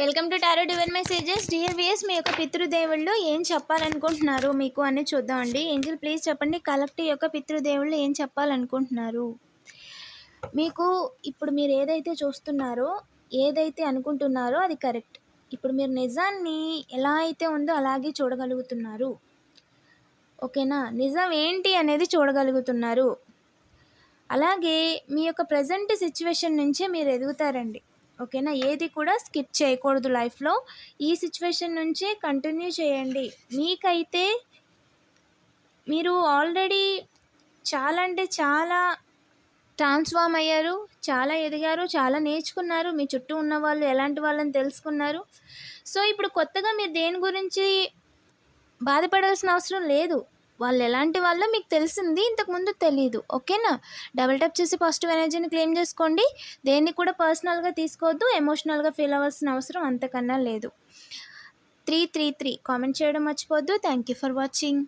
Welcome to tarot divine messages. Dear వియస్ మీ యొక్క పితృదేవుళ్ళు ఏం చెప్పాలనుకుంటున్నారు మీకు అని చూద్దామండి. ఏంజిల్ ప్లీజ్ చెప్పండి. కలెక్టివ్ యొక్క పితృదేవుళ్ళు ఏం చెప్పాలనుకుంటున్నారు? మీకు ఇప్పుడు మీరు ఏదైతే చూస్తున్నారో ఏదైతే అనుకుంటున్నారో అది కరెక్ట్. ఇప్పుడు మీరు నిజాన్ని ఎలా అయితే ఉందో అలాగే చూడగలుగుతున్నారు. ఓకేనా? నిజం ఏంటి అనేది చూడగలుగుతున్నారు. అలాగే మీ యొక్క ప్రజెంట్ సిచ్యువేషన్ నుంచే మీరు ఎదుగుతారండి. ఓకేనా? ఏది కూడా స్కిప్ చేయకూడదు లైఫ్లో. ఈ సిచ్యువేషన్ నుంచే కంటిన్యూ చేయండి. మీకైతే మీరు ఆల్రెడీ చాలా అంటే చాలా ట్రాన్స్ఫార్మ్ అయ్యారు చాలా ఎదిగారు చాలా నేర్చుకున్నారు. మీ చుట్టూ ఉన్న వాళ్ళు ఎలాంటి వాళ్ళని తెలుసుకున్నారు. సో ఇప్పుడు కొత్తగా మీరు దేని గురించి బాధపడాల్సిన అవసరం లేదు. వాళ్ళు ఎలాంటి వాళ్ళో మీకు తెలిసింది ఇంతకుముందు తెలియదు ఓకేనా? డబుల్ టప్ చేసి పాజిటివ్ ఎనర్జీని క్లెయిమ్ చేసుకోండి. దేన్ని కూడా పర్సనల్గా తీసుకోవద్దు ఎమోషనల్గా ఫీల్ అవ్వాల్సిన అవసరం అంతకన్నా లేదు. త్రీ త్రీ త్రీ కామెంట్ చేయడం మర్చిపోవద్దు. Thank you for watching